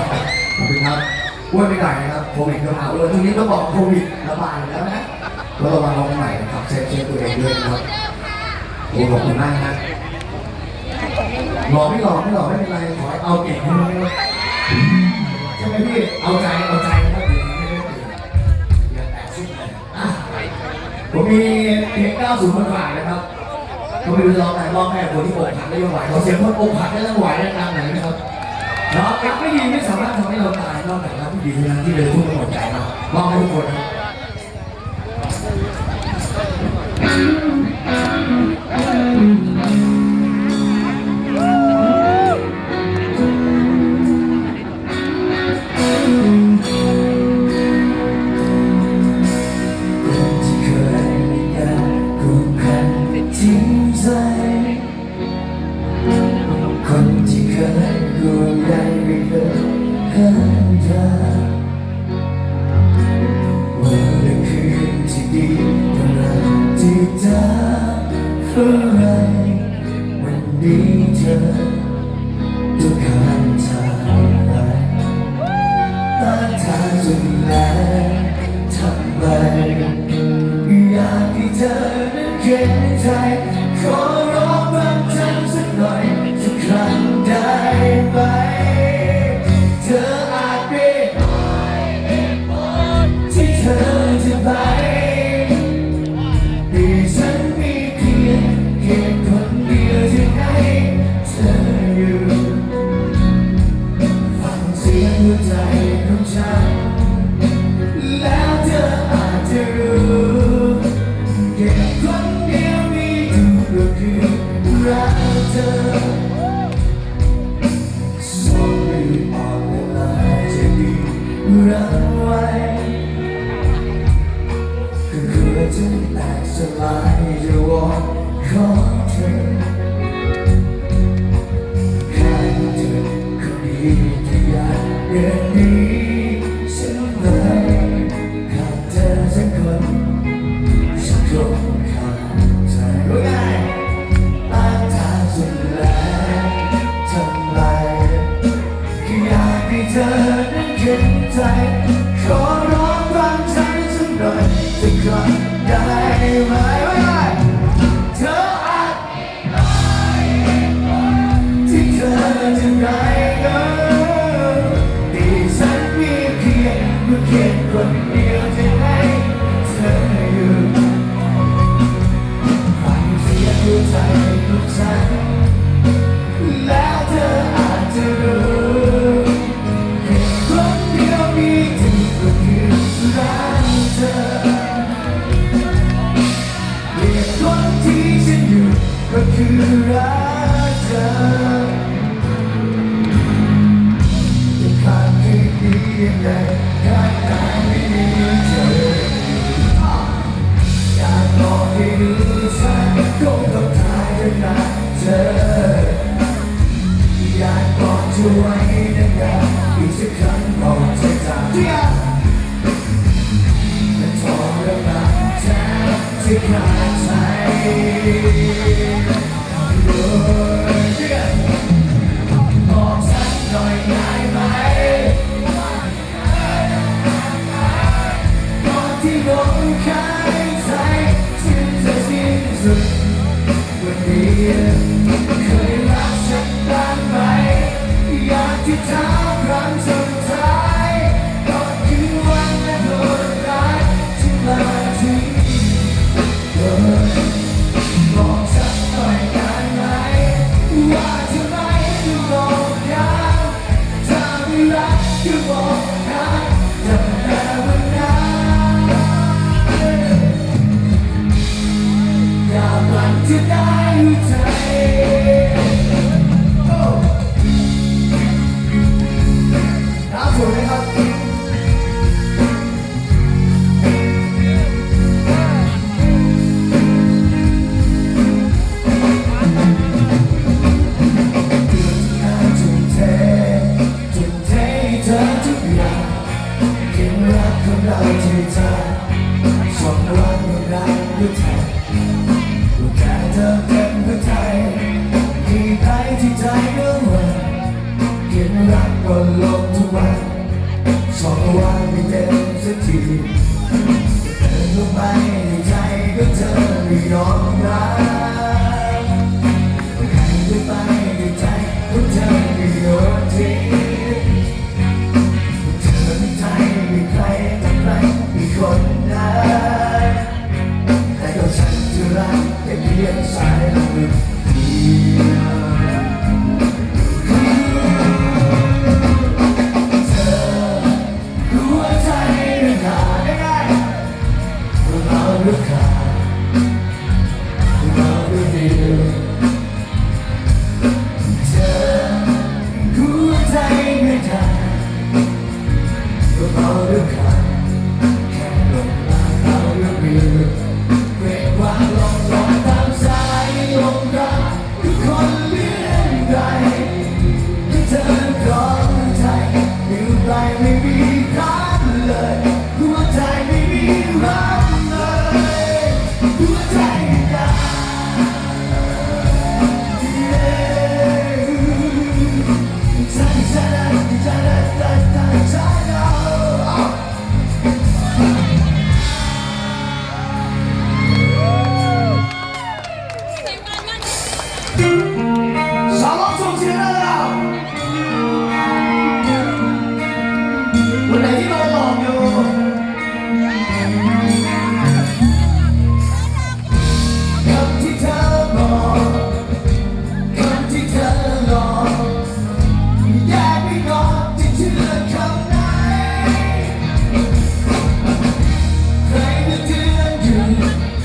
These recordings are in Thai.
ขอบคุณครับอ้วนไม่ได้นะครับโควิดก็มาอ้วนช่วงนี้ต้องบอกโควิดระบาดอยู่แล้วนะก็ระวังน้องใหม่นะครับเช็คเช็คตัวเองด้วยนะครับโอ้ขอบคุณมากนะหล่อไม่หล่อไม่หล่อไม่เป็นไรขอให้เอาเก่งให้ด้ใช่ไหมพี่เอาใจเอาใจนะครับเดี๋ยวไม่ได้ตื่นอย่าแตกซิ่งเลยอะผมมีเพลง90มาฝากนะครับก็ไม่รู้จะร้องไหนร้องแค่คนที่อกหักได้ยังไหวขอเสียงคนอกหักได้ยังไหวได้ตามไหนนะครับ เราเป็นไม่ดีไม่สามารถทำให้เราตายนอกจากรักที่ดีเท่านั้นที่เลยทุ่มไปหมดใจเรามองให้ทุกคนนะ เท่าไรวันนี้เธอต้องการทางไรตาทางจนแล้วทำไมอยากให้เธอนั้นเข็นใจ รั หน่อยสักครั้งได้ไหม ก็าม หัวใจหัวใจเธอเป็นหัวใจที่ใครที่ใจเนื้อหัวเขียนรักก็ลงทุกวันสองวันไม่เต็มสักทีเดินลงไปในใจก็เธอไม่ยอม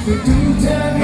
We do tell